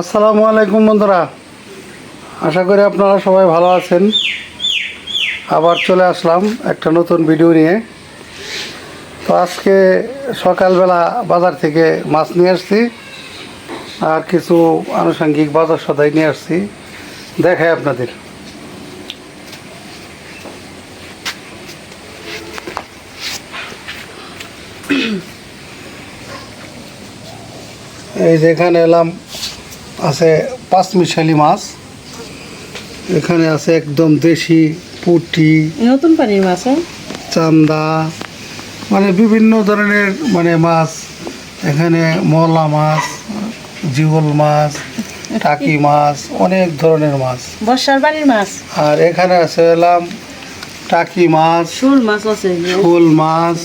আসসালামু আলাইকুম বন্ধুরা। আশা করি আপনারা সবাই ভালো আছেন। আবার চলে আসলাম একটা নতুন ভিডিও নিয়ে। তো আজকে সকালবেলা বাজার থেকে মাছ নিয়ে আসছি আর কিছু আনুষঙ্গিক বাজার সদাই নিয়ে আসছি। দেখাই আপনাদের। এই যে এখানে এলাম আছে পাঁচ মিশালি মাছ। এখানে আছে একদম দেশি পুটি নতুন পানির মাছ হ্যাঁ? চান্দা মানে বিভিন্ন ধরনের মানে মাছ। এখানে মলা মাছ জিওল মাছ টাকি মাছ অনেক ধরনের মাছ। বর্ষার পানির মাছ? আর এখানে আছে এলাম টাকি মাছ শোল মাছ আছে শোল মাছ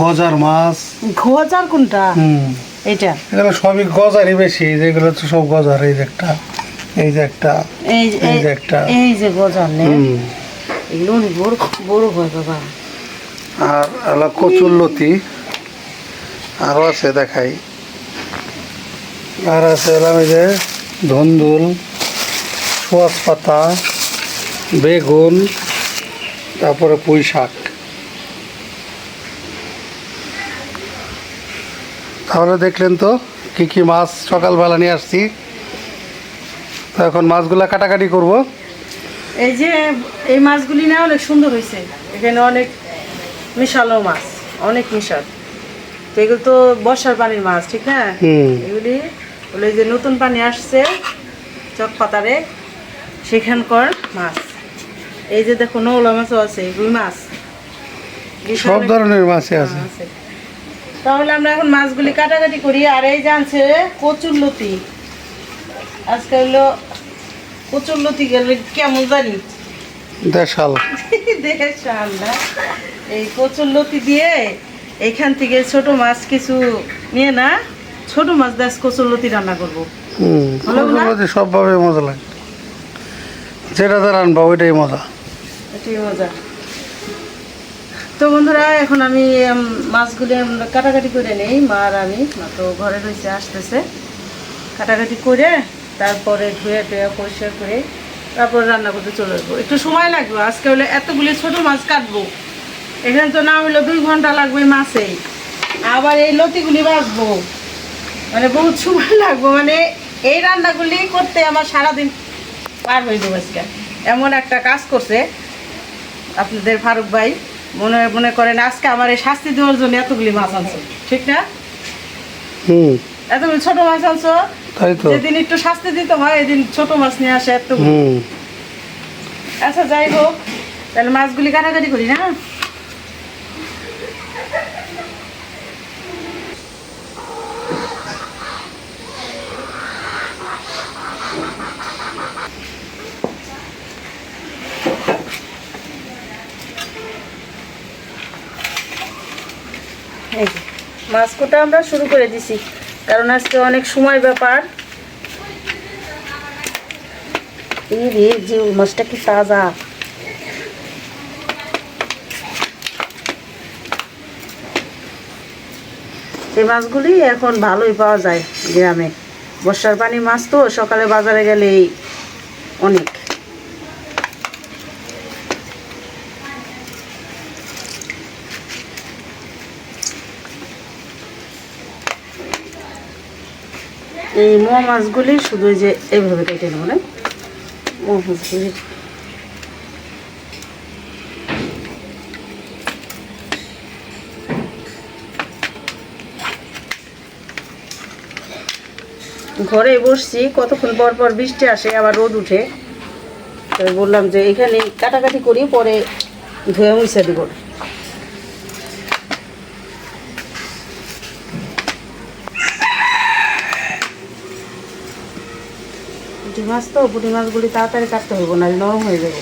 গজার মাছ। ঘোজার কোনটা? হুম। এটা এগুলো সবই গজারই বেশি যেগুলো তো সব গজার এই যে একটা এই যে একটা এই যে একটা। এই যে গজার নে? এগুলো অনেক বড় বড় হয় বাবা। আর হলো কচুরলতি আরও আছে দেখাই। আর আছে এই যে ধন্দুল পাতা বেগুন তারপরে পুঁই শাক তাহলে দেখলেন তো কি কি মাছ সকালবেলা নিয়ে আসছি। তো এখন মাছগুলা কাটাকাটি করব। এই যে এই মাছগুলি না অনেক সুন্দর হয়েছে। এখানে অনেক মিশালো মাছ অনেক মিশাল। তো এগুলো তো বর্ষার পানির মাছ ঠিক না? এগুলি এই যে নতুন পানি আসছে চক পাতারে সেখানকার মাছ। এই যে দেখো নৌলা মাছও আছে রুই মাছ। সব ধরনের মাছই আছে। আছে। তাহলে আমরা এখন মাছগুলি কাটাকাটি করি আর এই জানছে কচুর লতি। আজকে হলো কচুর লতি গেলে কেমন জানি? দেশাল। আমরা এই কচুর লতি দিয়ে এখান থেকে ছোট মাছ কিছু নিয়ে না ছোট মাছ দাস কচুর লতি রান্না করব। সবভাবে মজা লাগে। যেটা আনবা ওইটাই মজা। এটাই মজা। তো বন্ধুরা, এখন আমি মাছগুলি কাটাকাটি করে নেই, মা আর আমি। তো ঘরে রয়েছে, আসতেছে। কাটাকাটি করে তারপরে ধুয়ে টুয়ে পরিষ্কার করে তারপর রান্না করতে চলে আসব। একটু সময় লাগবে, আজকে হলে এতগুলি ছোট মাছ কাটবো। এখানে তো না হলে দুই ঘণ্টা লাগবে মাছেই। আবার এই লতিগুলি বাঁচবো মানে বহুত সময় লাগবো মানে এই রান্নাগুলি করতে আমার সারাদিন পার হয়ে যাব আজকে। এমন একটা কাজ করছে আপনাদের ফারুক ভাই। মনে মনে করেন আজকে আমার এই শাস্তি দেওয়ার জন্য এতগুলি মাছ আনছো ঠিক না? হুম। এতগুলি ছোট মাছ আনছো তাই তো। যেদিন একটু শাস্তি দিতে হয় এদিন ছোট মাছ নিয়ে আসে এতগুলি। হুম। আচ্ছা যাই হোক তাহলে মাছগুলি কাটাকাটি করি না? মাছ কোটা আমরা শুরু করে দিছি, কারণ আজকে অনেক সময় ব্যাপার। এই রে জিউ মাছটা কি তাজা। এই মাছগুলি এখন ভালোই পাওয়া যায় গ্রামে। বর্ষার পানি মাছ তো সকালে বাজারে গেলেই অনেক। এই মোয়া মাছগুলি শুধু যে এইভাবে কেটে নেব, না? মোয়া মাছগুলি। ঘরে বসছি, কতক্ষণ পর পর বৃষ্টি আসে, আবার রোদ উঠে। তো বললাম যে এখানে কাটাকাটি করি, পরে ধুয়ে মুছে দিব পুঁটি মাছ তো পুঁটি মাছগুলি তাড়াতাড়ি কাটতে হইব না নরম হয়ে যাবে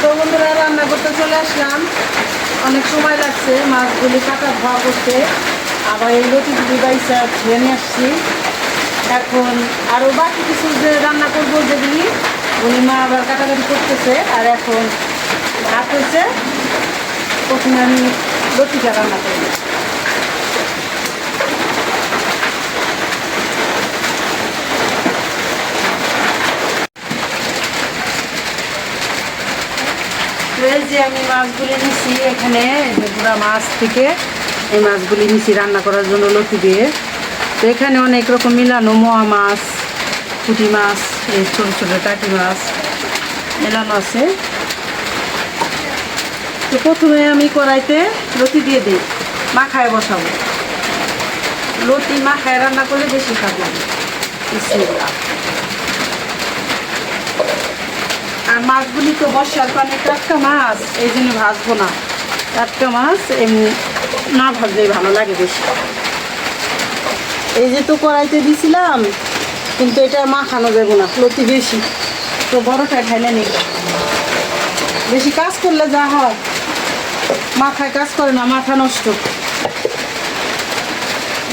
তো বন্ধুরা রান্না করতে চলে আসলাম অনেক সময় লাগছে মাছগুলি কাটা ধোয়া করতে আবার এই বাইসা ধুয়ে নিয়ে আসছি। এখন আরও বাকি কিছু যে রান্না করব যেগুলি, উনি মা আবার কাটাকাটি করতেছে, আর এখন ভাত হয়েছে, প্রথমে আমি লতিটা রান্না যে আমি মাছগুলি নিছি এখানে গুড়া মাছ থেকে। এই মাছগুলি নিছি রান্না করার জন্য লতি দিয়ে। তো এখানে অনেক রকম মিলানো মোয়া মাছ, পুঁটি মাছ, এই ছোটো ছোটো টাকি মাছ মেলানো আছে। তো প্রথমে আমি কড়াইতে লতি দিয়ে দিই, মাখায় বসাবো। লতি মাখায় রান্না করলে বেশি খাব আর মাছগুলি তো বর্ষার পানি টাটকা মাছ, এই জন্য ভাজবো না। টাটকা মাছ, এমনি না ভাজলেই ভালো লাগে বেশি। এই যে তো কড়াইতে দিছিলাম, কিন্তু এটা মাখানো যাবে না, লতি বেশি। তো বড়টা খাইলে নেই। বেশি কাজ করলে যা হয়, মাথায় কাজ করে না, মাথা নষ্ট।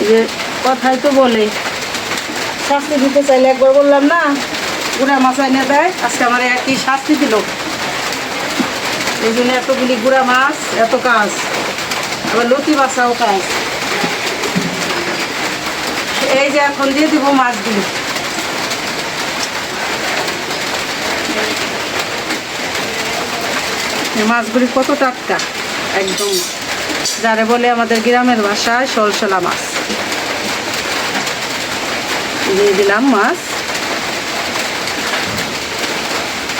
যে কথাই তো বলে, শাস্তি দিতে চাইলে একবার বললাম না, গুড়া মাছ এনে দেয়, আজকে আমার একই শাস্তি দিল। এই জন্য এতগুলি গুড়া মাছ, এত কাজ। আবার লতি বাসাও কাজ এই যে এখন দিয়ে দিব মাছগুলি। মাছগুলি কত টাটকা? একদম। যারে বলে আমাদের গ্রামের ভাষায় সলসলা মাছ। দিয়ে দিলাম মাছ।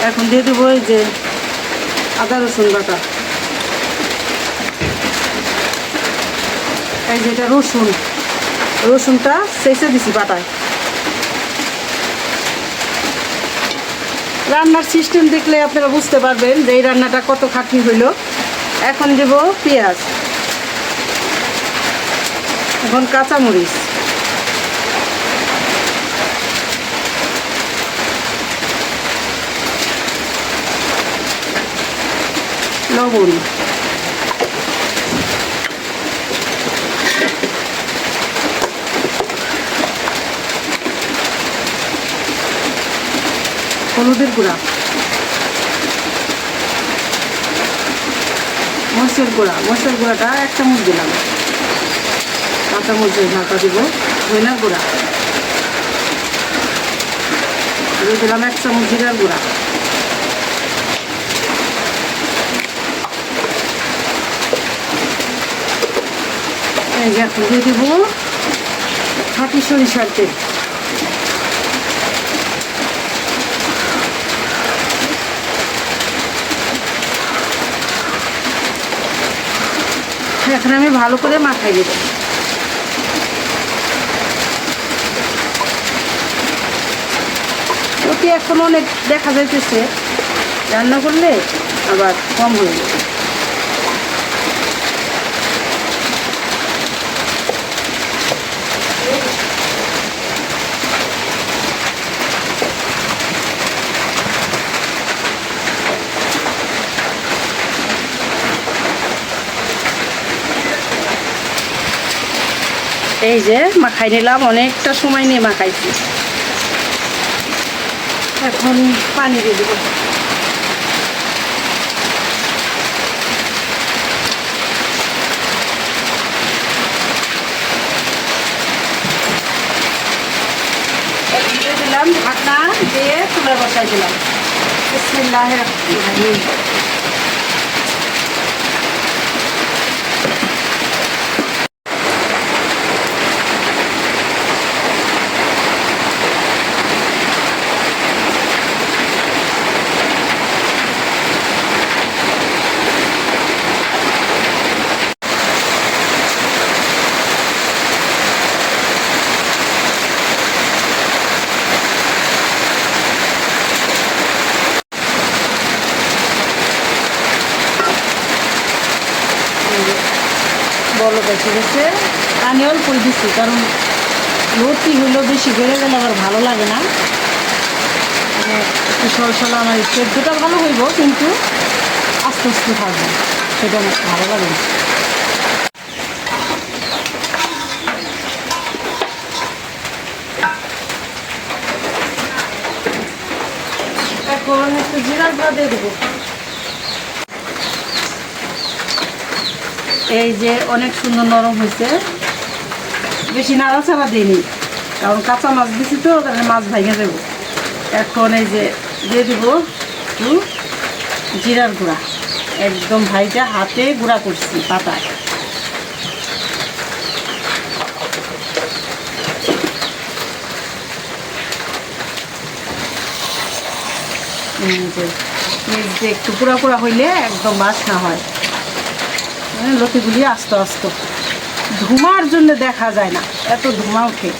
এখন দিয়ে দেবো এই যে আদা রসুন বাটা। এই যে এটা রসুন। রসুনটা সেচে দিছি বাটায়। রান্নার সিস্টেম দেখলে আপনারা বুঝতে পারবেন যে এই রান্নাটা কত খাটনি হইল। এখন দেব পেঁয়াজ। এখন কাঁচামরিচ। লবণ। হলুদের গুঁড়া। মরিচের গুঁড়া। মরিচের গুঁড়াটা এক চামচ দিলাম। কাঁচা মরিচের ঢাকা দিব। ধইনার গুঁড়া। দিলাম এক চামচ জিরার গুঁড়া। দিয়ে দিব খাঁটি সরিষার তেল। এখন আমি ভালো করে মাখাই দেব। ওটি এখন অনেক দেখা যাইতেছে, রান্না করলে আবার কম হয়ে যাবে। এই যে মাখাই নিলাম, অনেকটা সময় নিয়ে মাখাইছি। এখন পানি দিয়ে দেবো। দিলাম দিয়ে চুলে বসাই দিলাম। বিসমিল্লাহ রহিম। বেশি গেছে পানি অল্প দিচ্ছি কারণ লতি হইলেও বেশি বেড়ে গেলে আবার ভালো লাগে না মানে একটু সরসলা আমার সেদ্ধটা ভালো হইব, কিন্তু সুস্থ থাকব সেটা আমার ভালো লাগে। এখন একটু জিরার গুঁড়া দিয়ে দেবো এই যে অনেক সুন্দর নরম হয়েছে। বেশি নাড়াচাড়া দিইনি, কারণ কাঁচা মাছ দিছি তো, তাহলে মাছ ভাইগে দেবো এখন এই যে দিয়ে দিব একটু জিরার গুঁড়া। একদম ভাইটা হাতে গুঁড়া করছি পাতায়। একটু পুরা পুরা হইলে একদম বাসনা হয়। লতিগুলি আস্তে আস্তে। ধুমার জন্য দেখা যায় না, এত ধুমা ওঠে।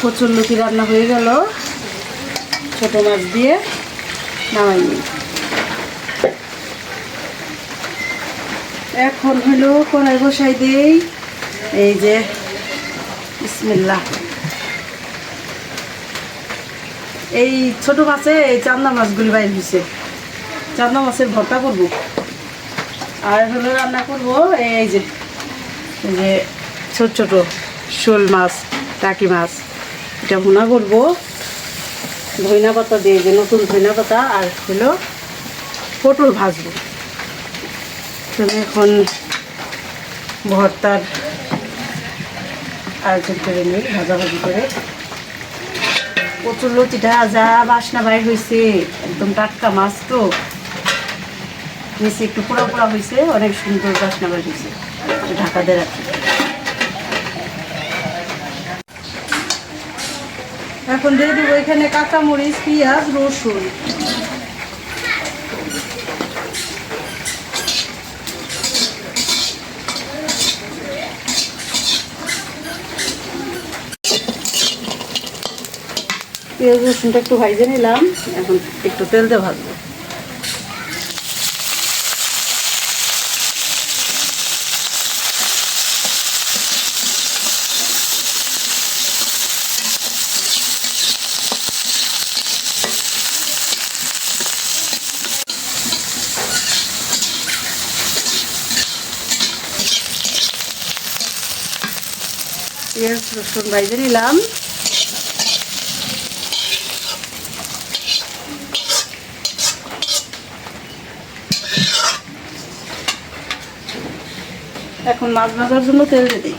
প্রচুর লুকি রান্না হয়ে গেল। ছোটো মাছ দিয়ে নামাই নিই এখন হলো কড়াই বসাই দেই। এই যে, বিসমিল্লাহ। এই ছোট মাছে এই চান্দা মাছগুলি বাইর হয়েছে চান্দা মাছের ভর্তা করব। আর হলো রান্না করব এই যে এই যে ছোট ছোট শোল মাছ, টাকি মাছ। এটা ভুনা করব। ধইনা পাতা দিয়ে যে নতুন ধইনা পাতা, আর হলো পটল ভাজবো। তাহলে এখন ভর্তার আয়োজন করে নিই ভাজাভাজি করে। প্রচুর লতিটা যা বাসনা বাইর হয়েছে একদম টাটকা মাছ তো। নিচে একটু পোড়া পোড়া হয়েছে অনেক সুন্দর বাসনা বাইর হয়েছে ঢাকা দিয়ে এখন দিয়ে দিব এখানে কাঁচামরিচ, পেঁয়াজ, রসুন। পেঁয়াজ রসুনটা একটু ভাইজে নিলাম। এখন একটু তেল দিয়ে ভাজবো। পেঁয়াজ রসুন ভাইজে নিলাম। এখন মাছ ভাজার জন্য তেল দিয়ে দিই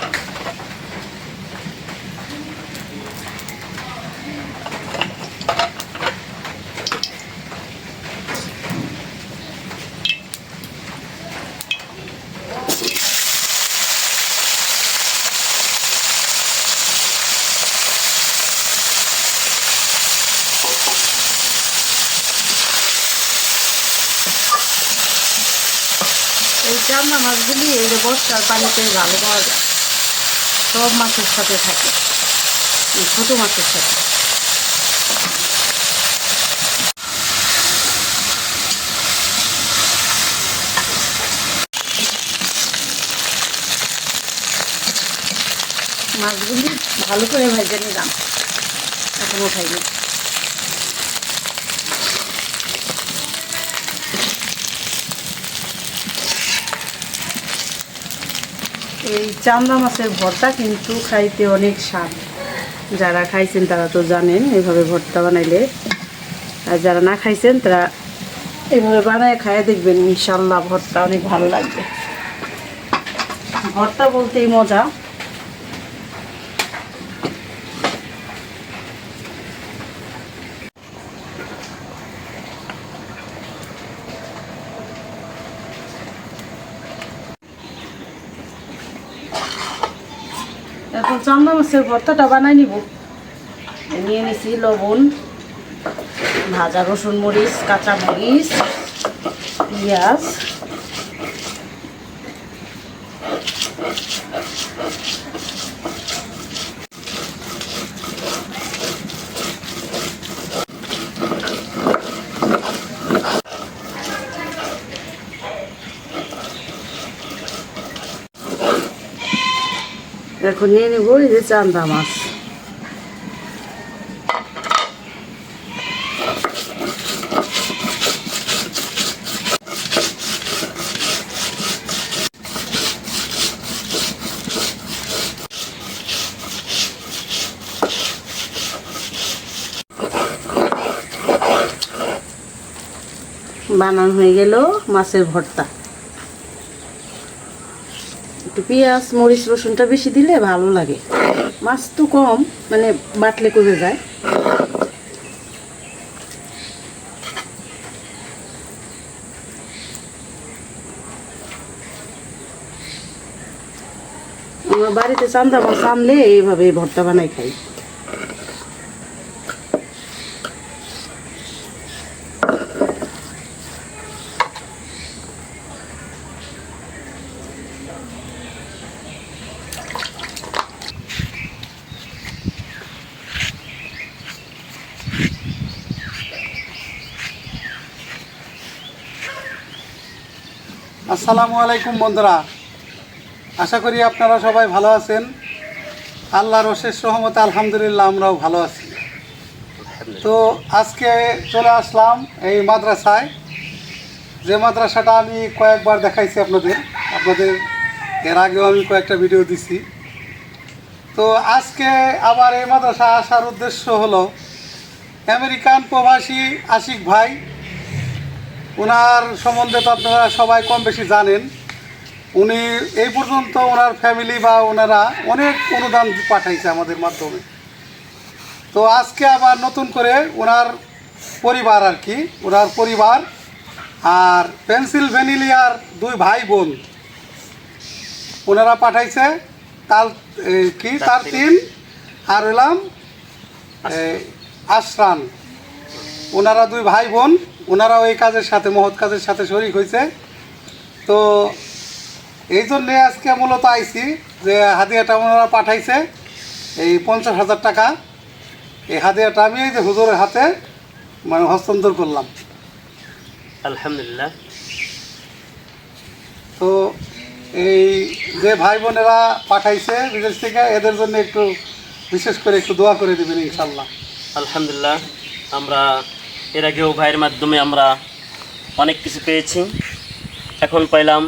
চান্না মাছগুলি এই যে বর্ষার পানিতে ভালো পাওয়া যায়। সব মাছের সাথে থাকে। এই ছোটো মাছের সাথে। মাছগুলি ভালো করে ভেজে নিলাম। এখন উঠাইনি এই চামড়া মাছের ভর্তা কিন্তু খাইতে অনেক স্বাদ। যারা খাইছেন তারা তো জানেন, এভাবে ভর্তা বানাইলে। আর যারা না খাইছেন তারা এভাবে বানায় খাইয়ে দেখবেন ইনশাল্লাহ ভর্তা অনেক ভালো লাগবে। ভর্তা বলতেই মজা এখন চান্দা মাছের ভর্তাটা বানাই নিব। নিয়ে নিছি লবণ ভাজা রসুন মরিচ কাঁচা মরিচ পেঁয়াজ। এখন নিয়ে নেব এই যে চান্দা মাছ বানানো হয়ে গেল মাছের ভর্তা। একটু পেঁয়াজ, মরিচ, রসুনটা বেশি দিলে ভালো লাগে। মাছ তো কম মানে বাটলে করে যায়। আমার বাড়িতে চান্দা মাছ আনলে এইভাবে ভর্তা বানাই খাই। আসসালামু আলাইকুম বন্ধুরা। আশা করি আপনারা সবাই ভালো আছেন। আল্লাহর অশেষ রহমতে আলহামদুলিল্লাহ আমরাও ভালো আছি। তো আজকে চলে আসলাম এই মাদ্রাসায়। যে মাদ্রাসাটা আমি কয়েকবার দেখাইছি আপনাদের। আপনাদের, এর আগেও আমি কয়েকটা ভিডিও দিছি। তো আজকে আবার এই মাদ্রাসা আসার উদ্দেশ্য হলো, আমেরিকান প্রবাসী আশিক ভাই ওনার সম্বন্ধে তো আপনারা সবাই কম বেশি জানেন। উনি এই পর্যন্ত ওনার ফ্যামিলি বা ওনারা অনেক অনুদান পাঠাইছে আমাদের মাধ্যমে। তো আজকে আবার নতুন করে ওনার পরিবার আর কি ওনার পরিবার আর পেনসিলভেনিলিয়ার দুই ভাই বোন। ওনারা পাঠাইছে এই কি তার তিন। আর হইলাম এই, আশরান। ওনারা দুই ভাই বোন। ওনারাও এই কাজের সাথে মহৎ কাজের সাথে শরিক হয়েছে তো এই জন্যে আজকে মূলত আইছি যে হাদিয়াটা ওনারা পাঠাইছে এই পঞ্চাশ হাজার টাকা। এই হাদিয়াটা আমি এই যে হুজুরের হাতে মানে হস্তান্তর করলাম। আলহামদুলিল্লাহ। তো এই যে ভাই বোনেরা পাঠাইছে বিদেশ থেকে এদের জন্য একটু বিশেষ করে একটু দোয়া করে দেবেন ইনশাল্লাহ আলহামদুলিল্লাহ আমরা এর আগেও ভাইয়ের মাধ্যমে আমরা অনেক কিছু পেয়েছি। এখন পাইলাম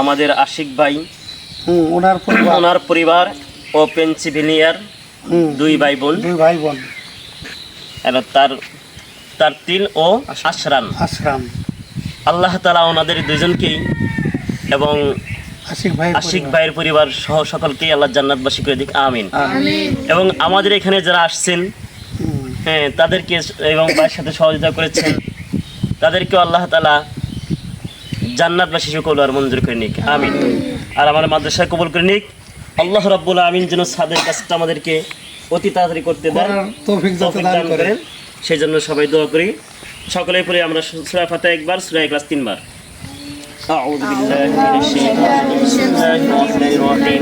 আমাদের আশিক ভাই ওনার পরিবার। ওনার পরিবার ও পেনসিভিনিয়ার দুই ভাই বোন দুই ভাই বোন তার তার তিল ও আশরান। আশরাম আল্লাহ তালা ওনাদের দুজনকেই এবং আশিক ভাইয়ের পরিবার। সহ সকলকেই আল্লাহ জান্নাতবাসী করে দিক আমিন। এবং আমাদের এখানে যারা আসছেন হ্যাঁ তাদেরকে এবং ভাইয়ের সাথে সহযোগিতা করেছেন তাদেরকেও আল্লাহ তালা জান্নাতবাসী কবুল আর মঞ্জুর করে নিক আমিন আর আমার মাদ্রাসায় কবুল করে নিক আল্লাহ রাব্বুল আমিন যেন সাদের কাজটা আমাদেরকে অতি তাড়াতাড়ি করতে দেন করার তৌফিক যাতে তৌফিক দান দান করেন করেন সেই জন্য সবাই দোয়া করি সকলের পরে আমরা সুরা ফাতে একবার সুরা ক্লাস তিনবার أعوذ بالله من الشيطان الرجيم بسم الله الرحمن الرحيم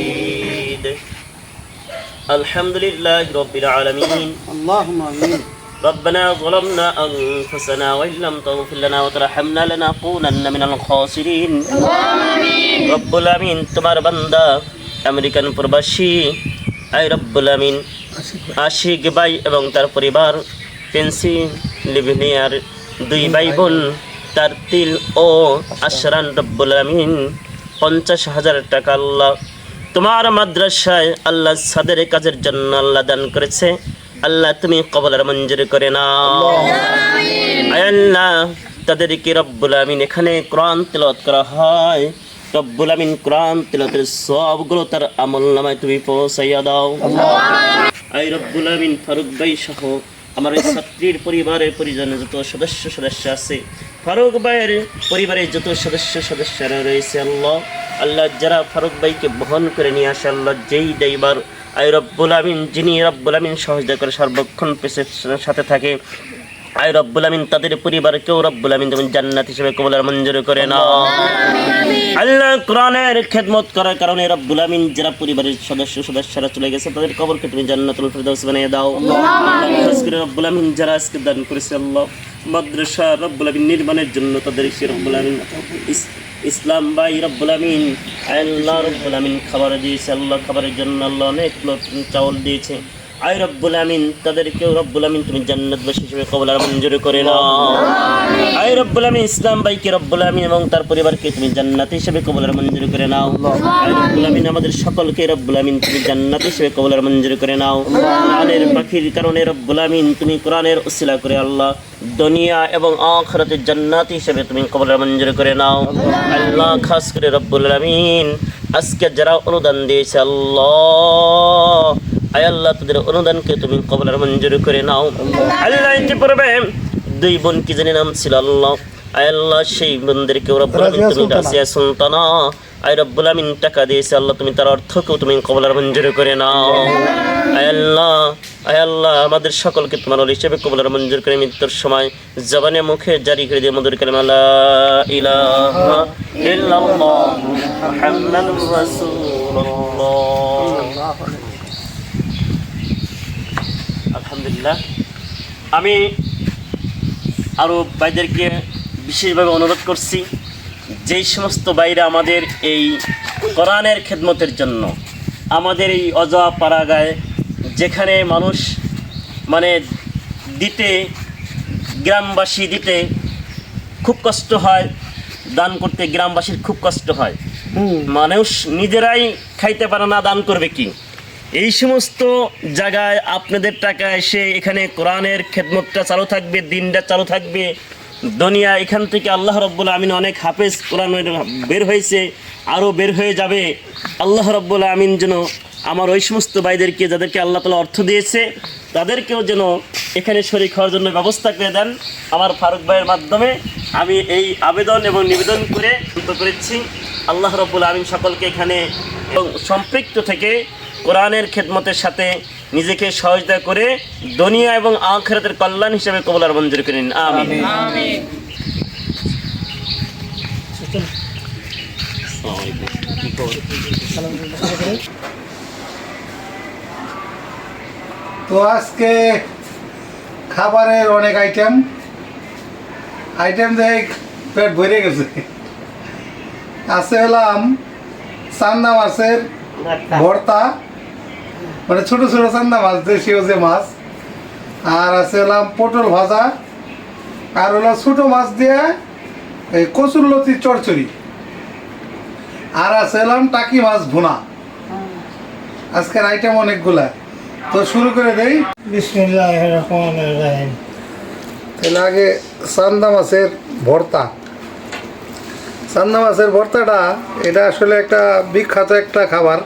الحمد لله رب العالمين اللهم امين ربنا ظلمنا أنفسنا وإن لم تغفر لنا وترحمنا لنكونن من الخاسرين রব্বুল আমিন তোমার বান্দা আমেরিকান প্রবাসী আই রব্বুল আমিন আশিক ভাই এবং তার পরিবার পেন্সিলভেনিয়ার দুই ভাই বোন তার তিল ও আশরান রব্বুল আমিন পঞ্চাশ হাজার টাকা আল্লাহ তোমার মাদ্রাসায় আল্লাহ সাদের কাজের জন্য আল্লাহ দান করেছে। আল্লাহ তুমি কবলার মঞ্জুরি করে আল্লাহ। তাদেরকে রব্বুল আমিন এখানে কোরআন তেলাওয়াত করা হয়। রব্বুল আমিন কোরআন তেলাওয়াতের সবগুলো তার আমল নামায় তুমি পৌঁছাইয়া দাও। আই রব্বুল আমিন ফারুক ভাই সহ আমার এই ছাত্রীর পরিবারের পরিজনের যত সদস্য সদস্য আছে ফারুক ভাইয়ের পরিবারের যত সদস্য সদস্যরা রয়েছে, আল্লাহ আল্লাহ যারা ফারুক ভাইকে বহন করে নিয়ে আসে, আল্লাহ যেই ড্রাইভার আই রব্বুল আমিন, যিনি রব্বুল আমিন সহযোগিতা করে সর্বক্ষণ পেশের সাথে থাকে আয় রব্বুল আমিন, তাদের পরিবারকেও রব্বুল আমিন তুমি জান্নাত হিসেবে কবলার মঞ্জুর করে নাও। আল্লাহ কোরআনের খেদমত করার কারণে রব্বুল আমিন যারা পরিবারের সদস্য, সদস্যরা চলে গেছে, তাদের কবরকে তুমি জান্নাতুল ফেরদাউস বানিয়ে দাও। রব্বুল আমিন যারা আজকে দান করেছে, আল্লাহ। মাদ্রাসা রব্বুল আমিন নির্মাণের জন্য তাদেরকে রব্বুল আমিন ইসলাম ভাই রব্বুল আমিন, আল্লাহ রব্বুল আমিন খাবার দিয়েছে, আল্লাহ খাবারের জন্য আল্লাহ অনেক চাউল দিয়েছে। আয় রব্বুল আমিন তাদেরকেও রব্বুল আমিন তুমি জান্নাতবাসী হিসেবে কবলার মঞ্জুর করে নাও। আয় রব্বুল আমিন ইসলাম ভাইকে রব্বুল আমিন এবং তার পরিবারকে তুমি জান্নাত হিসেবে কবলার মঞ্জুর করে নাও। আয় রব্বুল আমিন আমাদের সকলকে রব্বুল আমিন তুমি জান্নাত হিসেবে কবলার মঞ্জুর করে নাও। কোরআনের পাখির কারণে রব্বুল আমিন তুমি কোরআনের উসিলা করে আল্লাহ দুনিয়া এবং আখরাতের জান্নাত হিসেবে তুমি কবলার মঞ্জুর করে নাও। আল্লাহ খাস করে রব্বুল আমিন আজকে যারা অনুদান দিয়েছে আল্লাহ আয় আল্লাহ তাদের অনুদানকে তুমি কবলার মঞ্জুর করে নাও। আল্লাহ পড়বে? দুই বোন কি জানি নাম ছিল আল্লাহ। আয় আল্লাহ সেই বোনদেরকে রব্বুল আমিন তুমি রাজিয়া সুলতানা। আয় রব্বুল আমিন টাকা দিয়েছে আল্লাহ তুমি তার অর্থকেও তুমি কবলার মঞ্জুর করে নাও। আয় আল্লাহ আয় আল্লাহ আমাদের সকলকে তোমার ওলি হিসেবে কবলার মঞ্জুর করে মৃত্যুর সময় জবানে মুখে জারি করে দিয়ে মধুর কালিমা লা ইলাহা ইল্লাল্লাহ মুহাম্মাদুর রাসূলুল্লাহ। আলহামদুলিল্লাহ। আমি আরও ভাইদেরকে বিশেষভাবে অনুরোধ করছি যেই সমস্ত বাইরে আমাদের এই কোরআনের খেদমতের জন্য আমাদের এই অজা পাড়াগায় যেখানে মানুষ মানে দিতে গ্রামবাসী দিতে খুব কষ্ট হয় দান করতে গ্রামবাসীর খুব কষ্ট হয়। মানুষ নিজেরাই খাইতে পারে না দান করবে কি? এই সমস্ত জায়গায় আপনাদের টাকা এসে এখানে কোরআনের খেদমতটা চালু থাকবে, দিনটা চালু থাকবে। দুনিয়া এখান থেকে আল্লাহ রব্বুল আমিন অনেক হাফেজ কোরআনের বের হয়েছে আরও বের হয়ে যাবে। আল্লাহ রব্বুল আমিন যেন আমার ওই সমস্ত ভাইদেরকে, যাদেরকে আল্লাহ তালা অর্থ দিয়েছে, তাদেরকেও যেন এখানে শরীর হওয়ার জন্য ব্যবস্থা করে দেন। আমার ফারুক ভাইয়ের মাধ্যমে আমি এই আবেদন এবং নিবেদন করে করেছি। আল্লাহ রব্বুল আমিন সকলকে এখানে সম্পৃক্ত থেকে কোরআনের খেদমতের সাথে নিজেকে সহযোগিতা করে দুনিয়া এবং আখেরাতের কল্যাণ হিসেবে কবলার মঞ্জুর করেন আমি তো আজকে খাবারের অনেক আইটেম আইটেম দেখে পেট ভরে গেছে। আছে হলাম চান্দা মাছের ভর্তা। মানে ছোট ছোট চান্দা মাছ দেশীয় যে মাছ। আর আছে হলাম পটল ভাজা। আর হলো ছোট মাছ দিয়ে এই কচুর লতি চড়চড়ি। আর আছে হলাম টাকি মাছ ভুনা। আজকের আইটেম অনেকগুলা। তো শুরু করে দেই। বিসমিল্লাহ রহমান রাহিম। তাহলে আগে চান্দা মাছের ভর্তা। চান্দা মাছের ভর্তাটা এটা আসলে একটা বিখ্যাত একটা খাবার।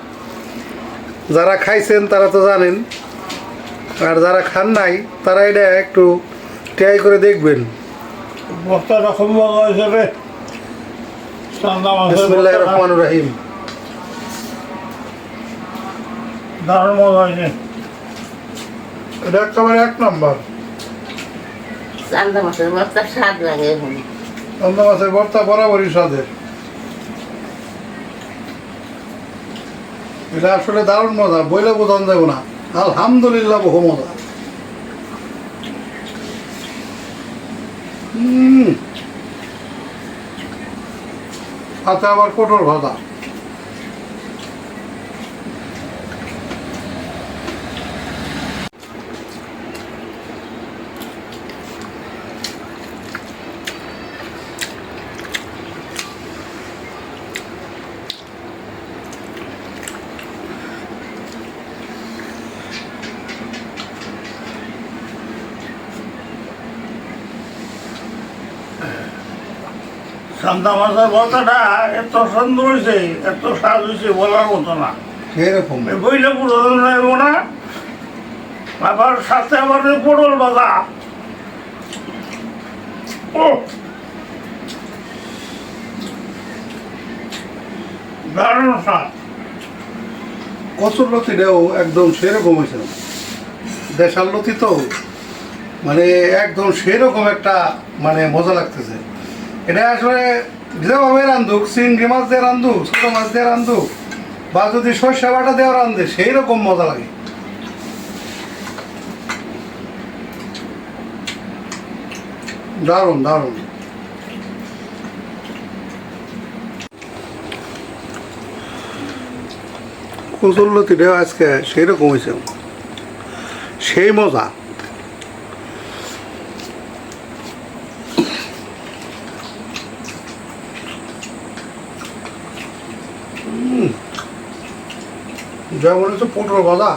যারা খাইছেন তারা তো জানেন আর যারা খান নাই তারা এটা একটু ট্রাই করে দেখবেন। মজা রহমান রাহিম। দারুণ হয়েছে এটা একেবারে এক নম্বর। চান্দা মাছের ভর্তা স্বাদ লাগে চান্দা মাছের ভর্তা বরাবরই স্বাদের। এটা আসলে দারুণ মজা, বইলে বোঝান যাব না। আলহামদুলিল্লাহ, বহু মজা। আচ্ছা আবার কঠোর ভাজা। সান্দা মাছের ভর্তাটা এত সুন্দর হয়েছে এত স্বাদ হয়েছে বলার মতো না। সেরকম বইলে পুরো নেব না আবার সাথে আবার পটল বাজা ও! দারুণ স্বাদ। কচুর লতিটাও একদম সেরকম হয়েছিল দেশাল লতি তো মানে একদম সেরকম একটা মানে মজা লাগতেছে। এটা আসলে যেভাবে রান্ধুক, চিংড়ি মাছ দিয়ে রান্ধুক, ছোটো মাছ দিয়ে রান্ধুক, বা যদি সর্ষে বাটা দেওয়া রান্ধে সেই রকম মজা লাগে। দারুণ দারুণ। কচুরলতিটাও আজকে সেই রকম হয়েছে। সেই মজা। যেমন হচ্ছে পটল ভাজা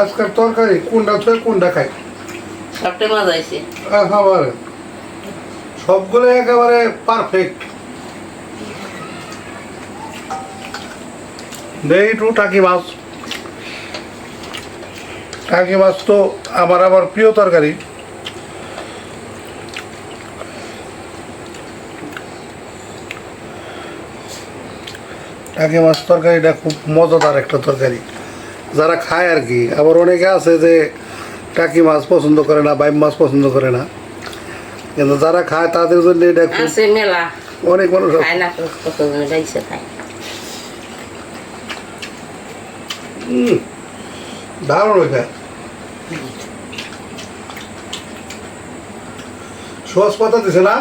আজকাল তরকারি কোনটা থেকে কোনটা খাই? মজা হয়েছে। একেবারে সবগুলো একেবারে পারফেক্ট নেই টু টাকি মাছ। টাকি মাছ তো আমার আবার প্রিয় তরকারি। টাকি মাছ তরকারিটা খুব মজাদার একটা তরকারি। যারা খায় আর কি আবার অনেকে আছে যে টাকি মাছ পছন্দ করে না বাইম মাছ পছন্দ করে না। কিন্তু যারা খায় তাদের জন্য এটা খুব অনেক মানুষ দারুণ ওইটা। সস পাতা দিছে না?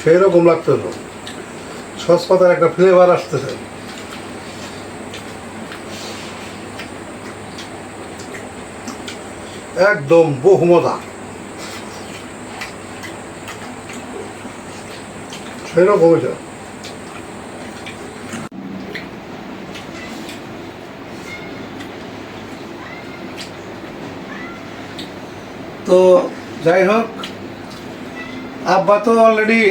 সেই রকম লাগতেছে। সস পাতার একটা ফ্লেভার আসতেছে। একদম বহু মজা। সেরকম তো যাই হোক, আব্বা তো অলরেডি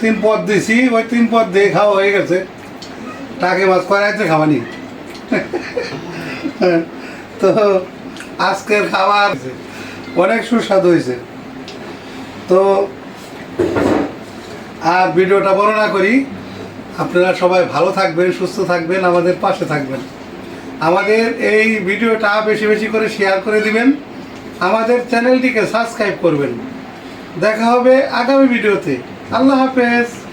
তিন পদ দিছি, ওই তিন পদ দিয়ে খাওয়া হয়ে গেছে। টাকে মাছ করাইতে খাওয়ানি। তো আজকের খাবার অনেক সুস্বাদু হয়েছে। তো আর ভিডিওটা বর্ণনা করি, আপনারা সবাই ভালো থাকবেন, সুস্থ থাকবেন, আমাদের পাশে থাকবেন। আমাদের এই ভিডিওটা বেশি বেশি করে শেয়ার করে দিবেন। আমাদের চ্যানেলটিকে সাবস্ক্রাইব করবেন। দেখা হবে আগামী ভিডিওতে। আল্লাহ হাফেজ।